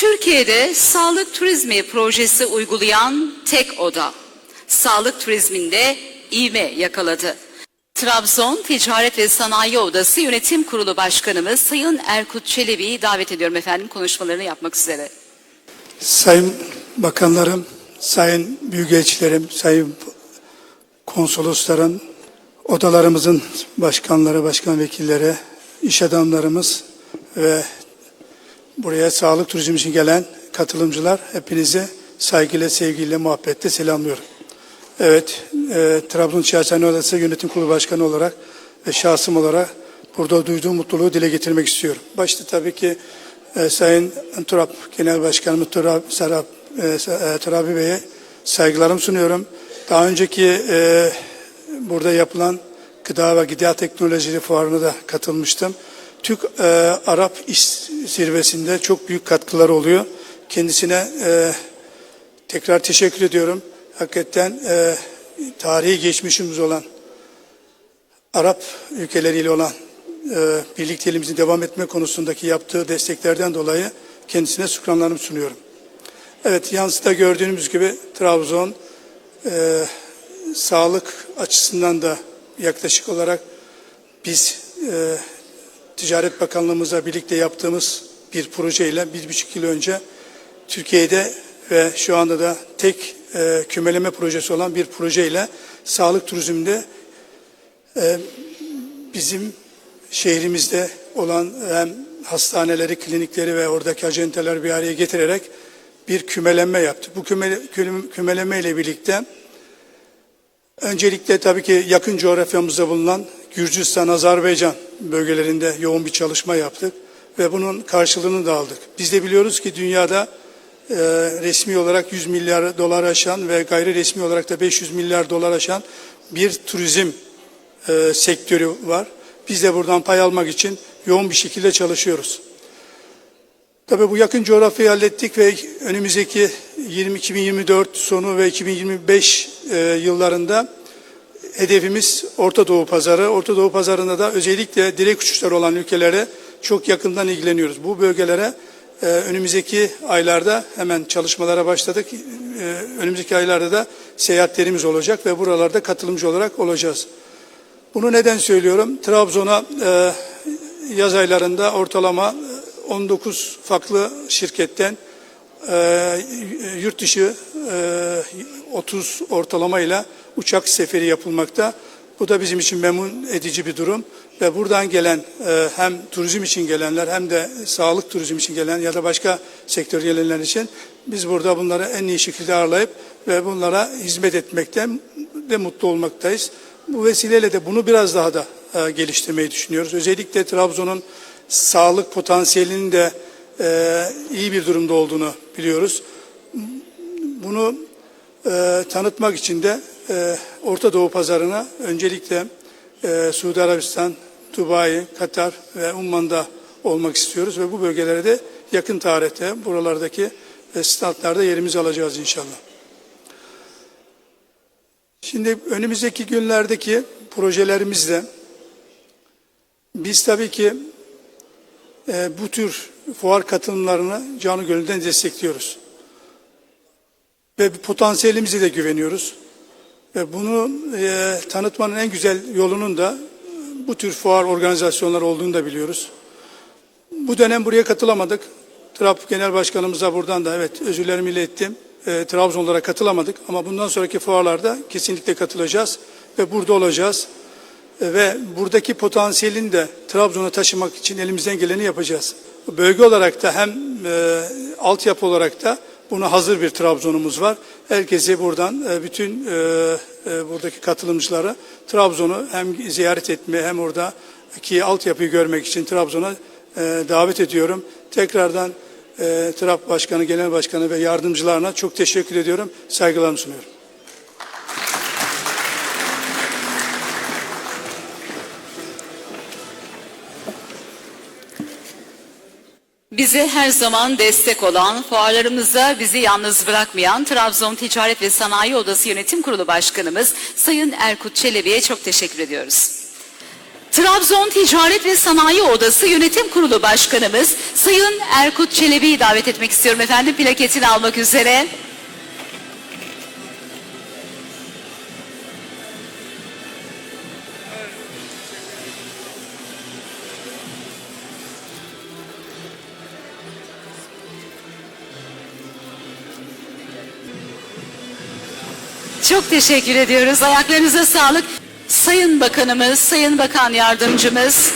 Türkiye'de sağlık turizmi projesi uygulayan tek oda. Sağlık turizminde ivme yakaladı. Trabzon Ticaret ve Sanayi Odası Yönetim Kurulu Başkanımız Sayın Erkut Çelebi'yi davet ediyorum efendim konuşmalarını yapmak üzere. Sayın bakanlarım, sayın büyükelçilerim, sayın konsoloslarım, odalarımızın başkanları, başkan vekilleri, iş adamlarımız ve buraya sağlık turizmi için gelen katılımcılar hepinizi saygıyla, sevgiyle, muhabbetle selamlıyorum. Evet, e, Trabzon Çağatay Odası Yönetim Kurulu Başkanı olarak ve şahsım olarak burada duyduğum mutluluğu dile getirmek istiyorum. Başta tabii ki e, Sayın Turap Genel Başkanımız Turap, Sarap, e, e, Turabi Bey'e saygılarımı sunuyorum. Daha önceki e, burada yapılan gıda ve gıda teknolojileri fuarına da katılmıştım. Türk-Arap İş Zirvesi'nde çok büyük katkıları oluyor. Kendisine e, tekrar teşekkür ediyorum. Hakikaten e, tarihi geçmişimiz olan Arap ülkeleriyle olan e, birlikteliğimizin devam etme konusundaki yaptığı desteklerden dolayı kendisine şükranlarımı sunuyorum. Evet yansıda gördüğünüz gibi Trabzon e, sağlık açısından da yaklaşık olarak biz e, Ticaret Bakanlığımızla birlikte yaptığımız bir projeyle bir buçuk yıl önce Türkiye'de ve şu anda da tek e, kümeleme projesi olan bir projeyle sağlık turizminde e, bizim şehrimizde olan hem hastaneleri, klinikleri ve oradaki acenteleri bir araya getirerek bir kümelenme yaptı. Bu küme, küm- kümeleme ile birlikte öncelikle tabii ki yakın coğrafyamızda bulunan Gürcistan, Azerbaycan bölgelerinde yoğun bir çalışma yaptık ve bunun karşılığını da aldık. Biz de biliyoruz ki dünyada e, resmi olarak 100 milyar dolar aşan ve gayri resmi olarak da 500 milyar dolar aşan bir turizm e, sektörü var. Biz de buradan pay almak için yoğun bir şekilde çalışıyoruz. Tabii bu yakın coğrafyayı hallettik ve önümüzdeki 20, 2024 sonu ve 2025 e, yıllarında hedefimiz Orta Doğu pazarı. Orta Doğu pazarında da özellikle direkt uçuşlar olan ülkelere çok yakından ilgileniyoruz. Bu bölgelere e, önümüzdeki aylarda hemen çalışmalara başladık. E, önümüzdeki aylarda da seyahatlerimiz olacak ve buralarda katılımcı olarak olacağız. Bunu neden söylüyorum? Trabzon'a e, yaz aylarında ortalama e, 19 farklı şirketten e, yurt dışı e, 30 ortalamayla uçak seferi yapılmakta. Bu da bizim için memnun edici bir durum ve buradan gelen e, hem turizm için gelenler hem de sağlık turizm için gelen ya da başka sektör gelenler için biz burada bunları en iyi şekilde ağırlayıp ve bunlara hizmet etmekten de mutlu olmaktayız. Bu vesileyle de bunu biraz daha da e, geliştirmeyi düşünüyoruz. Özellikle Trabzon'un sağlık potansiyelinin de e, iyi bir durumda olduğunu biliyoruz. Bunu tanıtmak için de e, Orta Doğu pazarına öncelikle e, Suudi Arabistan, Dubai, Katar ve Umman'da olmak istiyoruz ve bu bölgelere de yakın tarihte buralardaki e, standlarda yerimizi alacağız inşallah. Şimdi önümüzdeki günlerdeki projelerimizde biz tabii ki e, bu tür fuar katılımlarını canı gönülden destekliyoruz. Ve potansiyelimize de güveniyoruz. Ve bunu e, tanıtmanın en güzel yolunun da bu tür fuar organizasyonları olduğunu da biliyoruz. Bu dönem buraya katılamadık. Trab Genel Başkanımıza buradan da evet özürlerimi ilettim. E, Trabzonlara katılamadık ama bundan sonraki fuarlarda kesinlikle katılacağız ve burada olacağız. E, ve buradaki potansiyelini de Trabzon'a taşımak için elimizden geleni yapacağız. Bölge olarak da hem e, altyapı olarak da buna hazır bir Trabzon'umuz var. Herkese buradan e, bütün e, e, buradaki katılımcılara Trabzon'u hem ziyaret etme hem oradaki altyapıyı görmek için Trabzon'a davet ediyorum. Tekrardan TRAP Başkanı, Genel Başkanı ve yardımcılarına çok teşekkür ediyorum. Saygılarımı sunuyorum. Bize her zaman destek olan, fuarlarımızda bizi yalnız bırakmayan Trabzon Ticaret ve Sanayi Odası Yönetim Kurulu Başkanımız Sayın Erkut Çelebi'ye çok teşekkür ediyoruz. Trabzon Ticaret ve Sanayi Odası Yönetim Kurulu Başkanımız Sayın Erkut Çelebi'yi davet etmek istiyorum efendim plaketini almak üzere. Çok teşekkür ediyoruz. Ayaklarınıza sağlık. Sayın Bakanımız, Sayın Bakan Yardımcımız,